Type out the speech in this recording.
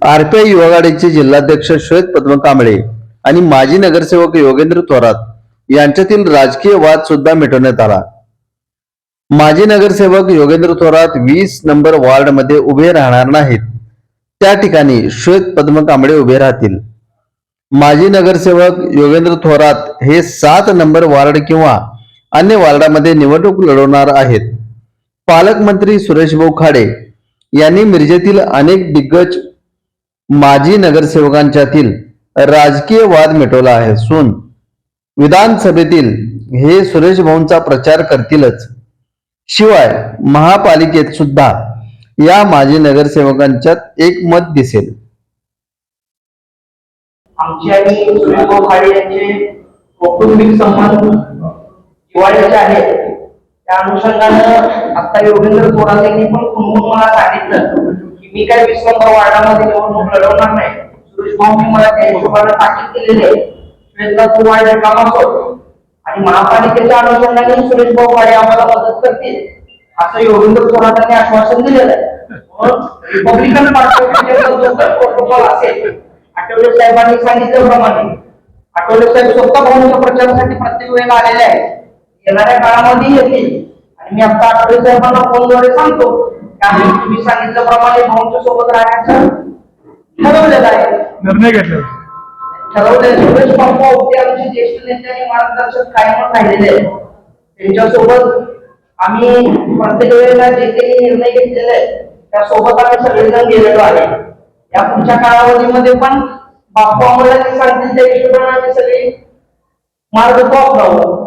RPI युवा आघाडीचे जिल्हाध्यक्ष श्वेत पद्म कांबळे आणि माजी नगरसेवक योगेंद्र थोरात यांच्यातील राजकीय वाद सुद्धा मिटवण्यात आला. माजी नगरसेवक योगेंद्र थोरात वीस नंबर वॉर्डमध्ये उभे राहणार नाहीत. त्या ठिकाणी श्वेत पद्म कांबळे उभे राहतील. माजी नगरसेवक योगेंद्र थोरात हे सात नंबर वॉर्ड किंवा अन्य वॉर्डामध्ये निवडणूक लढवणार आहेत. पालकमंत्री सुरेश भाऊ खाडे यांनी मिरजेतील अनेक दिग्गज माजी नगरसेवकांच्यातील राजकीय वाद मिटवला आहे. सून विधानसभेतील हे सुरेश भाऊंचा प्रचार करतीलच. शिवाय महापालिकेत सुद्धा या माजी नगरसेवकांच्यात एक मत दिसेल. आमचे आणि सुरेशभाऊ खाडे यांचे कौटुंबिक संबंध हिवाळ्याचे आहेत. त्या अनुषंगानं आता योगेंद्र थोरात यांनी पण खुनवून मला सांगितलं. मी काय वीस नंबर वार्डामध्ये निवडणूक लढवणार नाही. सुरेश भाऊंनी मला त्या हिशोबाने ताकीद केलेली आहे. श्वेता तू वार्ड कामा सोड आणि महापालिकेच्या अनुषंगाने सुरेश भाऊ वाडे आम्हाला मदत करतील. असं योगेंद्र थोरातांनी आश्वासन दिलेलं आहे. रिपब्लिकन पार्टीचे प्रोटोकॉल असेल आठवले साहेबांनी सांगितल्याप्रमाणे आठवले साहेब स्वतः भाऊंच्या प्रचारासाठी प्रत्येक वेळेला आलेले आहेत. येणाऱ्या काळामध्ये येतील. आणि मी आता आठवले साहेबांना फोनद्वारे सांगतो की आम्ही तुम्ही सांगितल्याप्रमाणे भाऊंच्या सोबत राहण्याचं ठरवलेलं आहे. निर्णय घेतला ठरवलेलं सुरेश बापू होते आमचे ज्येष्ठ नेते आणि मार्गदर्शक कायम राहिलेले आहेत. त्यांच्यासोबत आम्ही प्रत्येक वेळेला जे काही निर्णय घेतलेले आहेत त्यासोबत आम्ही सगळेजण गेलेलो आहे. या पुढच्या कालावधीमध्ये पण बापू आम्हाला जे सांगतील त्या हिशोबाने आम्ही सगळे मार्ग वापरावं